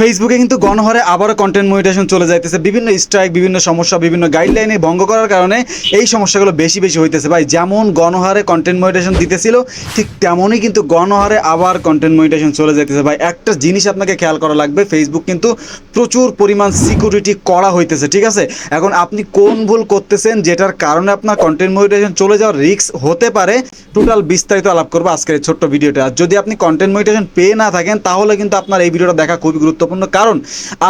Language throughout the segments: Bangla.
ফেসবুকে কিন্তু গণহারে আবারও কন্টেন্ট মনিটেশন চলে যাইতেছে। বিভিন্ন স্ট্রাইক বিভিন্ন সমস্যা, বিভিন্ন গাইডলাইনে ভঙ্গ করার কারণে এই সমস্যাগুলো বেশি বেশি হইতেছে। ভাই, যেমন গণহারে কন্টেন্ট মনিটেশন দিতেছিল, ঠিক তেমনই কিন্তু গণহারে আবার কন্টেন্ট মনিটেশন চলে যাইতেছে। ভাই, একটা জিনিস আপনাকে খেয়াল করা লাগবে ফেসবুক কিন্তু প্রচুর পরিমাণ সিকিউরিটি করা হইতেছে, ঠিক আছে? এখন আপনি কোন ভুল করতেছেন, যেটার কারণে আপনার কন্টেন্ট মনিটেশন চলে যাওয়ার রিস্ক হতে পারে টোটাল বিস্তারিত আলাপ করব আজকের এই ছোট্ট ভিডিওটা আর যদি আপনি কন্টেন্ট মনিটেশন পেয়ে না থাকেন, তাহলে কিন্তু আপনার এই ভিডিওটা দেখা খুবই গুরুত্বপূর্ণ। কারণ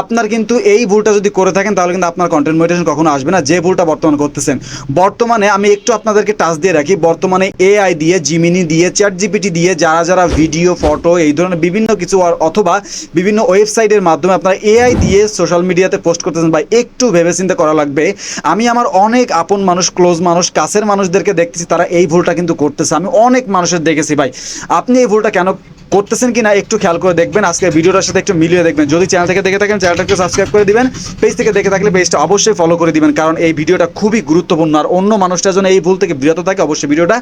আপনার কিন্তু এই ভুলটা যদি করে থাকেন, তাহলে কিন্তু আপনার কন্টেন্ট মনিটেশন কখনো আসবে না। যে ভুলটা বর্তমানে করতেছেন। বর্তমানে আমি একটু আপনাদেরকে টাচ দিয়ে রাখি। বর্তমানে এআই দিয়ে জিমিনি দিয়ে চ্যাট জিপিটি দিয়ে, যারা যারা ভিডিও ফটো এই ধরনের বিভিন্ন কিছু অথবা বিভিন্ন ওয়েবসাইটের মাধ্যমে আপনারা এআই দিয়ে সোশ্যাল মিডিয়াতে পোস্ট করতেছেন বা একটু ভেবে চিন্তা করা লাগবে, আমি আমার অনেক আপন মানুষ ক্লোজ মানুষ, কাছের মানুষদেরকে দেখতেছি, তারা এই ভুলটা কিন্তু করতেছে। আমি অনেক মানুষের দেখেছি ভাই, আপনি এই ভুলটা কেন করতেছেন কিনা একটু খেয়াল করে দেখবেন। আজকে ভিডিওটার সাথে একটু মিলিয়ে দেখবেন। যদি চ্যানেল থেকে দেখে থাকেন চ্যানেলটা একটু সাবস্ক্রাইব করে দিবেন। পেজ থেকে দেখে থাকলে পেজটা অবশ্যই ফলো করে দিবেন, কারণ এই ভিডিওটা খুবই গুরুত্বপূর্ণ। আর অন্য মানুষটার জন্য এই ভুল থেকে বিরত থাকে, অবশ্যই ভিডিওটা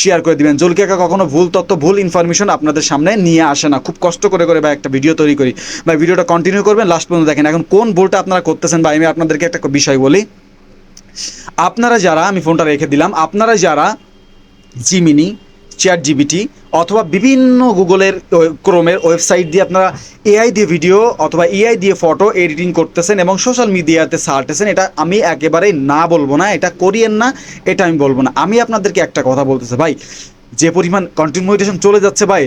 শেয়ার করে দিবেন। জলকি একা কখনো ভুল তথ্য, ভুল ইনফরমেশন আপনাদের সামনে নিয়ে আসে না। খুব কষ্ট করে করে বা একটা ভিডিও তৈরি করি। বা ভিডিওটা কন্টিনিউ করবেন লাস্ট পর্যন্ত দেখেন। এখন কোন ভুলটা আপনারা করতেছেন? বা আমি আপনাদেরকে একটা বিষয় বলি। আপনারা যারা, আমি ফোনটা রেখে দিলাম, আপনারা যারা জিমিনি চ্যাট জিবিটি অথবা বিভিন্ন গুগলের ক্রোমের ওয়েবসাইট দিয়ে আপনারা এআই দিয়ে ভিডিও অথবা এআই দিয়ে ফটো এডিটিং করতেছেন এবং সোশ্যাল মিডিয়াতে ছাড়তেছেন। এটা আমি একেবারে না বলব না, এটা করিয়েন না, এটা আমি বলব না। আমি আপনাদেরকে একটা কথা বলতেছি, ভাই, যে পরিমাণ কন্টেন্ট মডিটেশন চলে যাচ্ছে, ভাই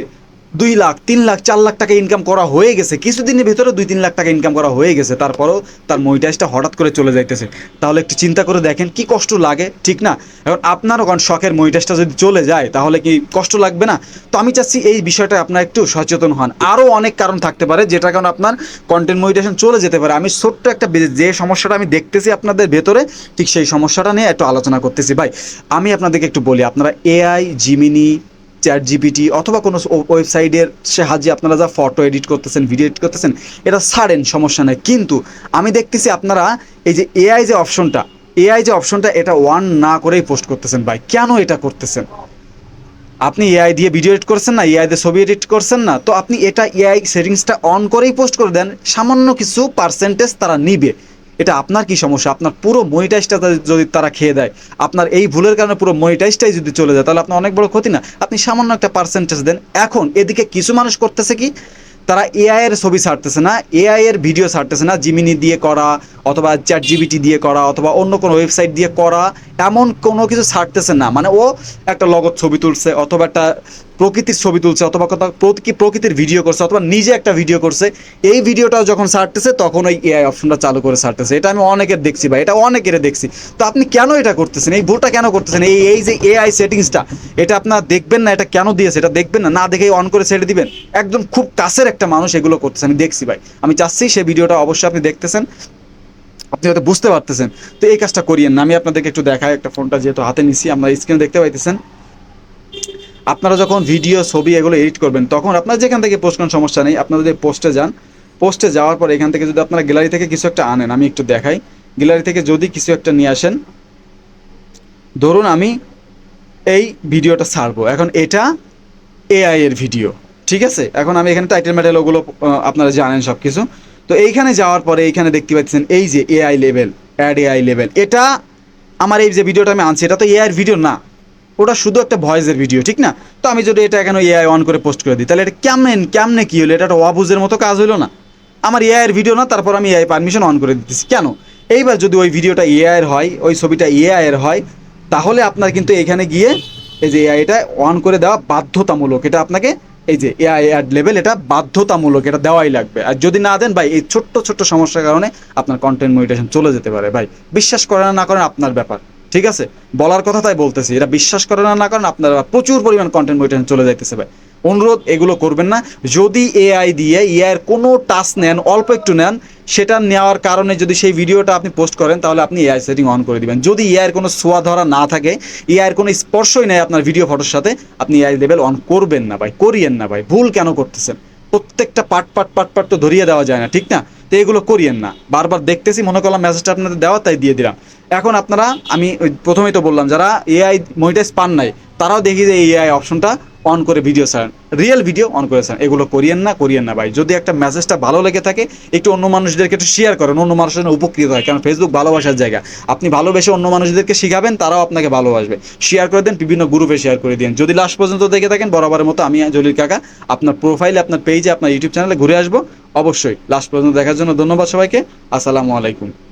দুই লাখ, তিন লাখ, চার লাখ টাকা ইনকাম করা হয়ে গেছে। কিছুদিনের ভেতরে দুই, তিন লাখ টাকা ইনকাম করা হয়ে গেছে। তারপরও তার মনিটাইজটা হঠাৎ করে চলে যাইতেছে। তাহলে একটু চিন্তা করে দেখেন, কি কষ্ট লাগে? ঠিক না? এখন আপনারও কারণ শখের মনিটাইজটা যদি চলে যায়, তাহলে কি কষ্ট লাগবে না? তো আমি চাচ্ছি এই বিষয়টা আপনার একটু সচেতন হন। আরও অনেক কারণ থাকতে পারে যেটা কারণ আপনার কন্টেন্ট মনিটেশন চলে যেতে পারে। আমি ছোট্ট একটা যে সমস্যাটা আমি দেখতেছি আপনাদের ভেতরে, ঠিক সেই সমস্যাটা নিয়ে একটু আলোচনা করতেছি। ভাই, আমি আপনাদেরকে একটু বলি, আপনারা এআই জিমিনি চ্যাট জিপিটি অথবা কোনো ওয়েবসাইটের সাহায্যে আপনারা যা ফটো এডিট করতেছেন ভিডিও এডিট করতেছেন, এটা ছাড়েন, সমস্যা নেই। কিন্তু আমি দেখতেছি আপনারা এই যে এআই যে অপশনটা এআই যে অপশনটা এটা ওয়ান না করেই পোস্ট করতেছেন ভাই। কেন এটা করতেছেন? আপনি এআই দিয়ে ভিডিও এডিট করছেন না? এআই দিয়ে ছবি এডিট করছেন না? তো আপনি এটা এআই সেটিংসটা অন করেই পোস্ট করে দেন। সামান্য কিছু পার্সেন্টেজ তারা নিবে। এটা আপনার কি সমস্যা? আপনার পুরো মনিটাইজটা যদি তারা খেয়ে দেয়, আপনার এই ভুলের কারণে পুরো মনিটাইজটাই যদি চলে যায়, তাহলে আপনার অনেক বড় ক্ষতি না? আপনি সামান্য একটা পার্সেন্টেজ দেন। এখন এদিকে কিছু মানুষ করতেছে কি? তারা এআই এর ছবি ছাড়তেছে না এআই এর ভিডিও ছাড়তেছে না জিমিনি দিয়ে করা, অথবা চ্যাট জিবিটি দিয়ে করা, অথবা অন্য কোনো ওয়েবসাইট দিয়ে করা, এমন কোনো কিছু ছাড়তেছে না। মানে ও একটা লগত ছবি তুলছে, অথবা একটা প্রকৃতির ছবি তুলছে অথবা কোথাও প্রকৃ- প্রকৃতির ভিডিও করছে অথবা নিজে একটা ভিডিও করছে, এই ভিডিওটাও যখন ছাড়তেছে, তখন ওই এআই অপশনটা চালু করে ছাড়তেছে। এটা আমি অনেকের দেখছি ভাই, এটা অনেকের দেখছি। তো আপনি কেন এটা করতেছেন? এই ভুলটা কেন করতেছেন? এই এই যে এআই সেটিংসটা এটা আপনার দেখবেন না? এটা কেন দিয়েছে? এটা দেখবেন না? না দেখেই অন করে ছেড়ে দিবেন? একদম খুব কাছের একটা মানুষ এগুলো করতেছে, আমি দেখছি ভাই। আমি চাচ্ছি সেই ভিডিওটা অবশ্যই আপনি দেখতেছেন। আপনি হয়তো বুঝতে পারতেছেন। তো এই কাজটা করিয়েন না, আমি আপনাদেরকে একটু দেখাই, একটা ফোনটা যেহেতু হাতে নিছি, আমরা স্ক্রিনে দেখতে পাইতেছেন। আপনারা যখন ভিডিও ছবি এগুলো এডিট করবেন, তখন আপনার যেখান থেকে পোস্ট করার সমস্যা নেই। আপনারা যদি পোস্টে যান পোস্টে যাওয়ার পর এখান থেকে যদি আপনারা গ্যালারি থেকে কিছু একটা আনেন, আমি একটু দেখাই। গ্যালারি থেকে যদি কিছু একটা নিয়ে আসেন, ধরুন আমি এই ভিডিওটা ছাড়বো। এখন এটা এআই এর ভিডিও ঠিক আছে? এখন আমি এখানে টাইটেল ম্যাটেল ওগুলো আপনারা জানেন সব কিছু তো এইখানে যাওয়ার পরে এইখানে দেখতে পাচ্ছেন, এই যে AI level add AI level এটা আমার এই যে ভিডিওটা আমি আনছি, এটা তো এআই ভিডিও না। ওটা শুধু একটা ভয়েসের ভিডিও, ঠিক না? তো আমি যদি এটা এখানে এআই অন করে পোস্ট করে দিই, তাহলে এটা কেমনে কেমনে কী হলো? এটা একটা অবুজের মতো কাজ হলো না? আমার এআই এর ভিডিও না, তারপর আমি এআই পারমিশন অন করে দিতেছি। কেন? এইবার যদি ওই ভিডিওটা এআইয়ের হয়, ওই ছবিটা এআইয়ের হয়, তাহলে আপনার কিন্তু এখানে গিয়ে এই যে এআই এটা অন করে দেওয়া বাধ্যতামূলক। এটা আপনাকে এই যে এআই অ্যাড লেভেল এটা বাধ্যতামূলক, এটা দেওয়াই লাগবে। আর যদি না দেন ভাই, এই ছোট্ট ছোট্ট সমস্যার কারণে আপনার কন্টেন্ট মনিটেশন চলে যেতে পারে ভাই। বিশ্বাস করেন না করেন, আপনার ব্যাপার। ঠিক আছে? বলার কথা তাই বলতেছি। এটা বিশ্বাস করেন না করেন আপনার প্রচুর পরিমাণ কন্টেন্ট মনিটেশন চলে যাইতেছে ভাই। অনুরোধ, এগুলো করবেন না। যদি এআই দিয়ে এআই এর কোনো টাচ নেন, অল্প একটু নেন, সেটা নেওয়ার কারণে যদি সেই ভিডিওটা আপনি পোস্ট করেন, তাহলে আপনি এআই সেটিং অন করে দিবেন। যদি এআই এর কোনো সোয়া ধরা না থাকে এআই এর কোনো স্পর্শই নেই আপনার ভিডিও ফটোর সাথে, আপনি এআই লেভেল অন করবেন না ভাই, করিয়েন না ভাই। ভুল কেন করতেছেন? প্রত্যেকটা পাট পাট পাট পাট তো ধরিয়ে দেওয়া যায় না, ঠিক না? তো এগুলো করিয়েন না। বারবার দেখতেছি, মনে করলাম মেসেজটা আপনাদের দেওয়া, তাই দিয়ে দিলাম। এখন আপনারা, আমি প্রথমেই তো বললাম, যারা এআই মনিটাইজ পান নাই, তারাও দেখি যে এআই অপশনটা অন করে ভিডিও ছাড়েন রিয়েল ভিডিও অন করে ছাড়েন এগুলো করিয়েন না করিয়েন না ভাই। যদি একটা মেসেজটা ভালো লেগে থাকে, একটু অন্য মানুষদেরকে একটু শেয়ার করেন। অন্য মানুষের উপকৃত হয়। কারণ ফেসবুক ভালোবাসার জায়গা। আপনি ভালোবেসে অন্য মানুষদেরকে শিখাবেন, তারাও আপনাকে ভালোবাসবে। শেয়ার করে দেন, বিভিন্ন গ্রুপে শেয়ার করে দিন যদি লাস্ট পর্যন্ত দেখে থাকেন, বরাবরের মতো আমি জলিল কাকা, আপনার প্রোফাইলে আপনার পেজে আপনার ইউটিউব চ্যানেলে ঘুরে আসব। অবশ্যই লাস্ট পর্যন্ত দেখার জন্য ধন্যবাদ সবাইকে। আসসালামু আলাইকুম।